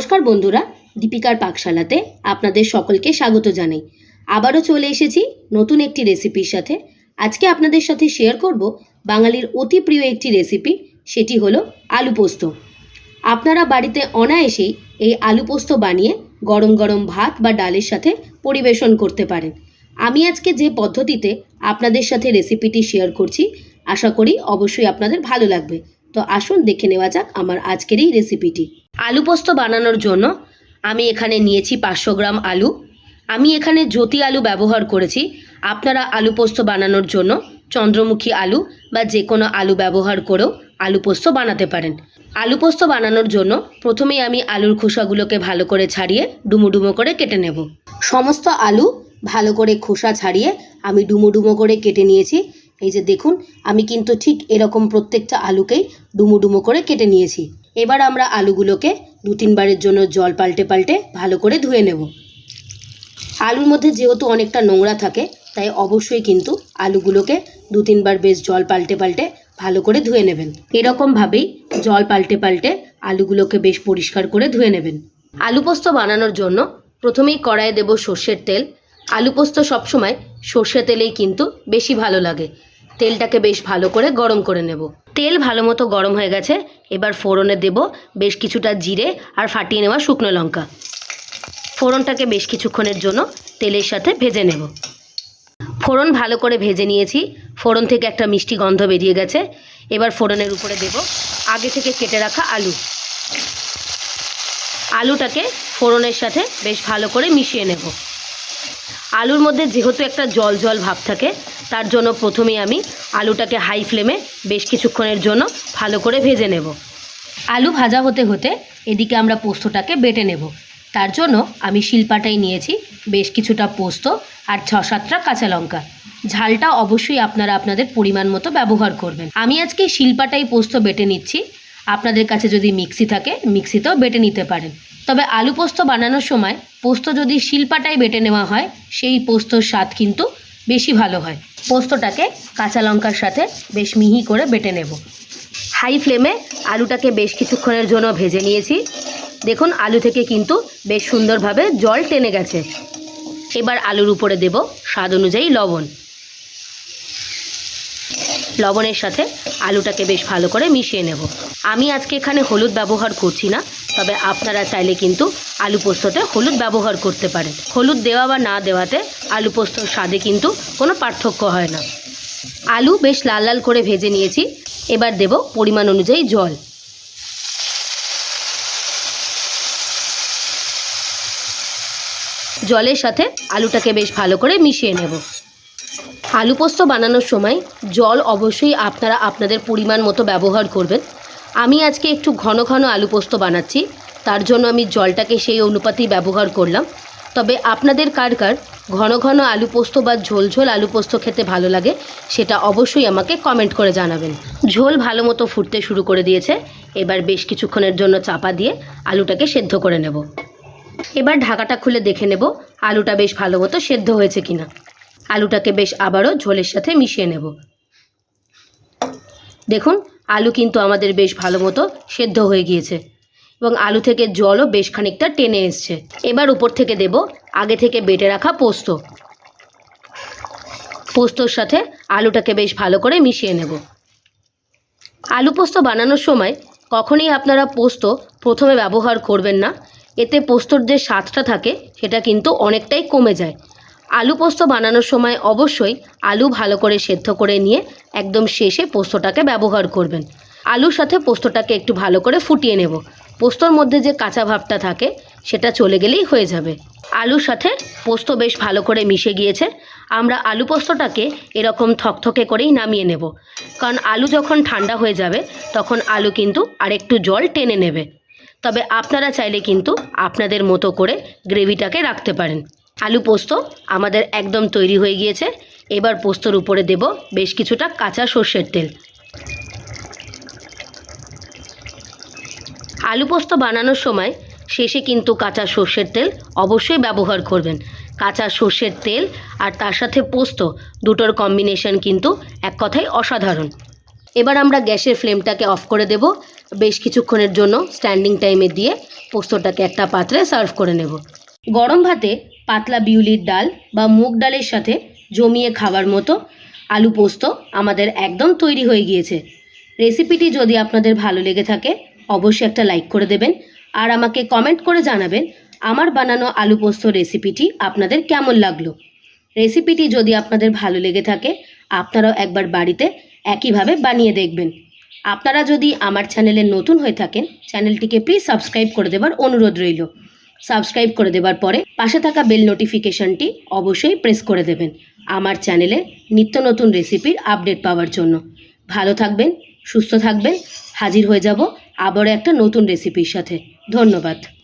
নমস্কার বন্ধুরা, দীপিকার পাকশালাতে আপনাদের সকলকে স্বাগত জানাই। আবারও চলে এসেছি নতুন একটি রেসিপির সাথে। আজকে আপনাদের সাথে শেয়ার করব বাঙালির অতি প্রিয় একটি রেসিপি সেটি হলো আলু পোস্ত। আপনারা বাড়িতে অনায়াসেই এই আলু পোস্ত বানিয়ে গরম গরম ভাত বা ডালের সাথে পরিবেশন করতে পারেন। আমি আজকে যে পদ্ধতিতে আপনাদের সাথে রেসিপিটি শেয়ার করছি, আশা করি অবশ্যই আপনাদের ভালো লাগবে। তো আসুন দেখে নেওয়া যাক আমার আজকের এই রেসিপিটি আলু পোস্ত বানানোর জন্য আমি এখানে নিয়েছি পাঁচশো গ্রাম আলু। আমি এখানে জ্যোতি আলু ব্যবহার করেছি। আপনারা আলু পোস্ত বানানোর জন্য চন্দ্রমুখী আলু বা যে কোনো আলু ব্যবহার করেও আলু পোস্ত বানাতে পারেন। আলু পোস্ত বানানোর জন্য প্রথমেই আমি আলুর খোসাগুলোকে ভালো করে ছাড়িয়ে ডুমো ডুমো করে কেটে নেব। সমস্ত আলু ভালো করে খোসা ছাড়িয়ে আমি ডুমো ডুমো করে কেটে নিয়েছি। এই যে দেখুন, আমি কিন্তু ঠিক এরকম প্রত্যেকটা আলুকেই ডুমো ডুমো করে কেটে নিয়েছি। এবার আমরা আলুগুলোকে দু তিনবারের জন্য জল পাল্টে পাল্টে ভালো করে ধুয়ে নেব। আলুর মধ্যে যেহেতু অনেকটা নোংরা থাকে, তাই অবশ্যই কিন্তু আলুগুলোকে দু তিনবার বেশ জল পাল্টে পাল্টে ভালো করে ধুয়ে নেবেন। এরকমভাবেই জল পাল্টে পাল্টে আলুগুলোকে বেশ পরিষ্কার করে ধুয়ে নেবেন। আলু পোস্ত বানানোর জন্য প্রথমেই কড়াইয়ে দেব সর্ষের তেল। আলু পোস্ত সবসময় সর্ষে তেলেই কিন্তু বেশি ভালো লাগে। তেলটাকে বেশ ভালো করে গরম করে নেব। তেল ভালো মতো গরম হয়ে গেছে, এবার ফোড়নে দেব বেশ কিছুটা জিরে আর ফাটিয়ে নেওয়া শুকনো লঙ্কা। ফোড়নটাকে বেশ কিছুক্ষণের জন্য তেলের সাথে ভেজে নেব। ফোড়ন ভালো করে ভেজে নিয়েছি, ফোড়ন থেকে একটা মিষ্টি গন্ধ বেরিয়ে গেছে। এবার ফোড়নের উপরে দেব আগে থেকে কেটে রাখা আলু। আলুটাকে ফোড়নের সাথে বেশ ভালো করে মিশিয়ে নেব। আলুর মধ্যে যেহেতু একটা জল জল ভাব থাকে তার জন্য প্রথমেই আমি আলুটাকে হাই ফ্লেমে বেশ কিছুক্ষণের জন্য ভালো করে ভেজে নেব। আলু ভাজা হতে হতে এদিকে আমরা পোস্তটাকে বেটে নেব। তার জন্য আমি শিলপাটাই নিয়েছি, বেশ কিছুটা পোস্ত আর ছ সাতটা কাঁচা লঙ্কা। ঝালটা অবশ্যই আপনারা আপনাদের পরিমাণ মতো ব্যবহার করবেন। আমি আজকে শিলপাটাই পোস্ত বেটে নিচ্ছি। আপনাদের কাছে যদি মিক্সি থাকে, মিক্সিতেও বেটে নিতে পারেন। তবে আলু পোস্ত বানানোর সময় পোস্ত যদি শিলপাটায় বেটে নেওয়া হয়, সেই পোস্তর স্বাদ কিন্তু বেশি ভালো হয়। পোস্তটাকে কাঁচা লঙ্কার সাথে বেশ মিহি করে বেটে নেব। হাই ফ্লেমে আলুটাকে বেশ কিছুক্ষণের জন্য ভেজে নিয়েছি। দেখুন, আলু থেকে কিন্তু বেশ সুন্দরভাবে জল টেনে গেছে। এবার আলুর উপরে দেব স্বাদ অনুযায়ী লবণ। লবণের সাথে আলুটাকে বেশ ভালো করে মিশিয়ে নেব। আমি আজকে এখানে হলুদ ব্যবহার করছি না। তবে আপনারা চাইলে কিন্তু আলু পোস্ততে হলুদ ব্যবহার করতে পারেন। হলুদ দেওয়া বা না দেওয়াতে আলু পোস্তর স্বাদে কিন্তু কোনো পার্থক্য হয় না। আলু বেশ লাল লাল করে ভেজে নিয়েছি, এবার দেব পরিমাণ অনুযায়ী জল। জলের সাথে আলুটাকে বেশ ভালো করে মিশিয়ে নেব। আলু পোস্ত বানানোর সময় জল অবশ্যই আপনারা আপনাদের পরিমাণ মতো ব্যবহার করবেন। আমি আজকে একটু ঘন ঘন আলু পোস্ত বানাচ্ছি। তার জন্য আমি জলটাকে সেই অনুপাতেই ব্যবহার করলাম। তবে আপনাদের কার কার ঘন ঘন আলু পোস্ত বা ঝোল ঝোল আলু পোস্ত খেতে ভালো লাগে, সেটা অবশ্যই আমাকে কমেন্ট করে জানাবেন। ঝোল ভালো মতো ফুটতে শুরু করে দিয়েছে। এবার বেশ কিছুক্ষণের জন্য চাপা দিয়ে আলুটাকে সেদ্ধ করে নেব। এবার ঢাকাটা খুলে দেখে নেব আলুটা বেশ ভালো মতো সেদ্ধ হয়েছে কিনা। আলুটাকে বেশ আবারও ঝোলের সাথে মিশিয়ে নেব। দেখুন আলু কিন্তু আমাদের বেশ ভালো মতো সেদ্ধ হয়ে গিয়েছে। এবং আলু থেকে জলও বেশ খানিকটা টেনে এসছে। এবার উপর থেকে দেব আগে থেকে বেটে রাখা পোস্ত। পোস্তর সাথে আলুটাকে বেশ ভালো করে মিশিয়ে নেব। আলু পোস্ত বানানোর সময় কখনই আপনারা পোস্ত প্রথমে ব্যবহার করবেন না। এতে পোস্তর যে স্বাদটা থাকে সেটা কিন্তু অনেকটাই কমে যায়। আলু পোস্ত বানানোর সময় অবশ্যই আলু ভালো করে সেদ্ধ করে নিয়ে একদম শেষে পোস্তটাকে ব্যবহার করবেন। আলুর সাথে পোস্তটাকে একটু ভালো করে ফুটিয়ে নেব। পোস্তর মধ্যে যে কাঁচা ভাবটা থাকে, সেটা চলে গেলেই হয়ে যাবে। আলুর সাথে পোস্ত বেশ ভালো করে মিশে গিয়েছে। আমরা আলু পোস্তটাকে এরকম থকথকে করেই নামিয়ে নেব। কারণ আলু যখন ঠান্ডা হয়ে যাবে, তখন আলু কিন্তু আরেকটু জল টেনে নেবে। তবে আপনারা চাইলে কিন্তু আপনাদের মতো করে গ্রেভিটাকে রাখতে পারেন। আলু পোস্ত আমাদের একদম তৈরি হয়ে গিয়েছে। এবার পোস্তর উপরে দেব বেশ কিছুটা কাঁচা সর্ষের তেল। আলু পোস্ত বানানোর সময় শেষে কিন্তু কাঁচা সর্ষের তেল অবশ্যই ব্যবহার করবেন। কাঁচা সর্ষের তেল আর তার সাথে পোস্ত দুটোর কম্বিনেশন কিন্তু এক কথায় অসাধারণ। এবার আমরা গ্যাসের ফ্লেমটাকে অফ করে দেব। বেশ কিছুক্ষণের জন্য স্ট্যান্ডিং টাইমে দিয়ে পোস্তটাকে একটা পাত্রে সার্ভ করে নেব। গরম ভাতে পাতলা বিউলির ডাল বা মুগ ডালের সাথে জমিয়ে খাবার মতো আলু পোস্ত আমাদের একদম তৈরি হয়ে গিয়েছে। রেসিপিটি যদি আপনাদের ভালো লেগে থাকে, অবশ্যই একটা লাইক করে দেবেন আর আমাকে কমেন্ট করে জানাবেন আমার বানানো আলু পোস্ত রেসিপিটি আপনাদের কেমন লাগল। রেসিপিটি যদি আপনাদের ভালো লেগে থাকে, আপনারাও একবার বাড়িতে একইভাবে বানিয়ে দেখবেন। আপনারা যদি আমার চ্যানেলে নতুন হয়ে থাকেন, চ্যানেলটিকে প্লিজ সাবস্ক্রাইব করে দেবার অনুরোধ রইল। সাবস্ক্রাইব করে দেবার পরে পাশে থাকা বেল নোটিফিকেশনটি অবশ্যই প্রেস করে দেবেন আমার চ্যানেলে নিত্য নতুন রেসিপির আপডেট পাওয়ার জন্য। ভালো থাকবেন, সুস্থ থাকবেন, হাজির হয়ে যাব আবারও একটা নতুন রেসিপির সাথে। ধন্যবাদ।